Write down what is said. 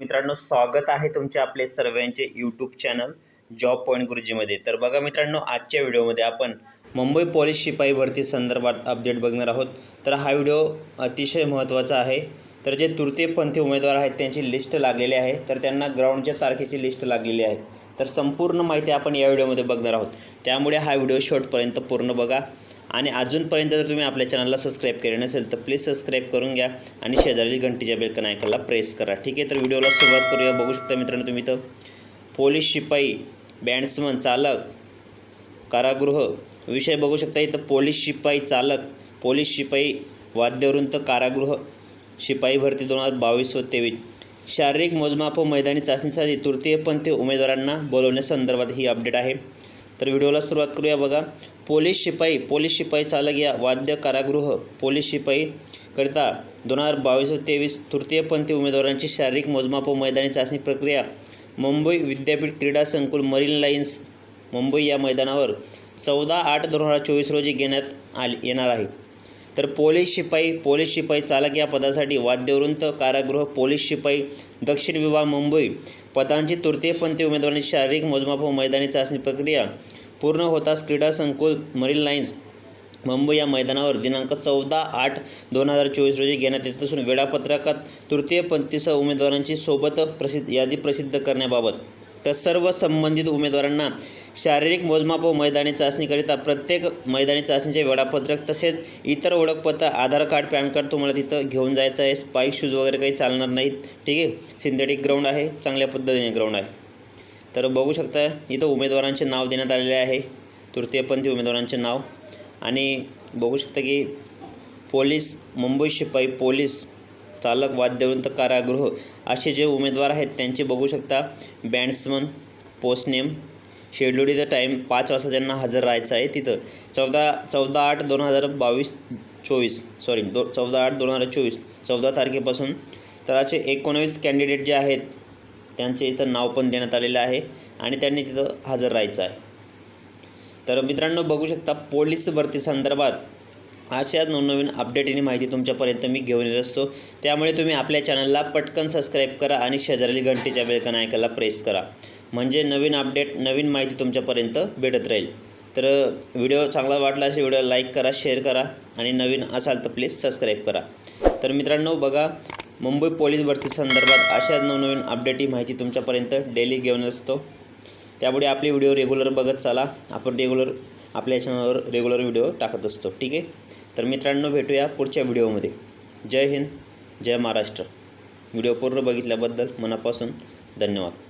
मित्रांनो स्वागत आहे तुमचे आपले सर्वांचे यूट्यूब चॅनल जॉब पॉईंट गुरुजीमध्ये तर बघा मित्रांनो आजच्या व्हिडिओमध्ये आपण मुंबई पोलीस शिपाई भरती संदर्भात अपडेट बघणार आहोत. तर हा व्हिडिओ अतिशय महत्त्वाचा आहे. तर जे तृतीयपंथी उमेदवार आहेत त्यांची लिस्ट लागलेली आहे. तर त्यांना ग्राउंडच्या तारखेची लिस्ट लागलेली आहे. तर संपूर्ण माहिती आपण या व्हिडिओमध्ये बघणार आहोत. त्यामुळे हा व्हिडिओ शेवटपर्यंत पूर्ण बघा. आणि अजूनपर्यंत जर तुम्ही आपल्या चॅनलला सबस्क्राईब केले नसेल तर प्लीज सबस्क्राईब करून घ्या आणि शेजारी घंटीच्या बेलकन ऐकायला प्रेस करा. ठीक आहे? तर व्हिडिओला सुरुवात करूया. बघू शकता मित्रांनो तुम्ही तर पोलीस शिपाई बँड्समन चालक कारागृह विषय बघू शकता इथं. पोलीस शिपाई चालक पोलीस शिपाई वाद्यवृंत कारागृह शिपाई भरती दोन हजार बावीस व तेवीस. शारीरिक मोजमाप व मैदानी चाचणीसाठी तृतीयपंथी उमेदवारांना बोलवण्यासंदर्भात ही अपडेट आहे. तर व्हिडिओला सुरुवात करूया बघा. पोलीस शिपाई पोलीस शिपाई चालक या वाद्य कारागृह पोलीस शिपाई करता दोन हजार बावीस व तेवीस तृतीयपंथी उमेदवारांची शारीरिक मोजमाप व मैदानी चाचणी प्रक्रिया मुंबई विद्यापीठ क्रीडा संकुल मरीन लाईन्स मुंबई या मैदानावर चौदा आठ दोन हजार चोवीस रोजी घेण्यात आली येणार आहे. तर पोलीस शिपाई पोलीस शिपाई चालक या पदासाठी वाद्यवृंत कारागृह पोलीस शिपाई दक्षिण विभाग मुंबई पदांची तृतीयपंथी उमेदवारांची शारीरिक मोजमाप व मैदानी चाचणी प्रक्रिया पूर्ण होताच क्रीडा संकुल मरीन लाईन्स मुंबई या मैदानावर दिनांक चौदा आठ दोन हजार चोवीस रोजी घेण्यात येत असून वेळापत्रकात तृतीयपंथीसह उमेदवारांची सोबत प्रसिद्ध यादी प्रसिद्ध करण्याबाबत. तर सर्व संबंधित उमेदवारांना शारीरिक मोजमाप व मैदानी चाचणीकरिता प्रत्येक मैदानी चाचणीचे वेळापत्रक तसेच इतर ओळखपत्र आधार कार्ड पॅन कार्ड तुम्हाला तिथं घेऊन जायचं आहे. स्पाईक शूज वगैरे काही चालणार नाहीत. ठीक आहे? सिंथेटिक ग्राउंड आहे. चांगल्या पद्धतीने ग्राउंड आहे. तर बघू शकता इथं उमेदवारांचे नाव देण्यात आलेले आहे. तृतीयपंथी उमेदवारांचे नाव. आणि बघू शकता की पोलीस मुंबई शिपाई पोलीस चालक वाद्यवंत कारागृह असे जे उमेदवार आहेत त्यांचे बघू शकता. बँड्समन पोस्ट नेम शेड्युल इथं टाईम पाच वाजता त्यांना हजर राहायचं आहे. तिथं चौदा चौदा आठ दोन हजार बावीस चोवीस सॉरी दो चौदा आठ दोन हजार चोवीस चौदा तारखेपासून तर असे एकोणवीस कॅन्डिडेट जे आहेत त्यांचे इथं नाव पण देण्यात आलेलं आहे आणि त्यांनी तिथं हजर राहायचं आहे. तर मित्रांनो बघू शकता पोलीस भरती संदर्भात अशाच नवनवीन अपडेट आणि माहिती तुमच्यापर्यंत मी घेऊन येत असतो. त्यामुळे तुम्ही आपल्या चॅनलला पटकन सबस्क्राईब करा आणि शेजारी घंटीच्या बेलकन ऐकायला प्रेस करा. म्हणजे नवीन अपडेट नवीन माहिती तुमच्यापर्यंत भेटत राहील. तर व्हिडिओ चांगला वाटला असेल व्हिडिओ लाईक करा शेअर करा आणि नवीन असाल तर प्लीज सबस्क्राईब करा. तर मित्रांनो बघा मुंबई पोलीस भरती संदर्भात अशाच नवनवीन अपडेट ही माहिती तुमच्यापर्यंत डेली घेऊन असतो. त्यामुळे आपले व्हिडिओ रेग्युलर बघत चला. आपण रेग्युलर आपल्या चॅनलवर रेग्युलर व्हिडिओ टाकत असतो. ठीक आहे? तर मित्रांनो भेटूया पुढच्या व्हिडिओमध्ये जय हिंद जय महाराष्ट्र. व्हिडिओ पूर्ण बघितल्याबद्दल मनापासून धन्यवाद.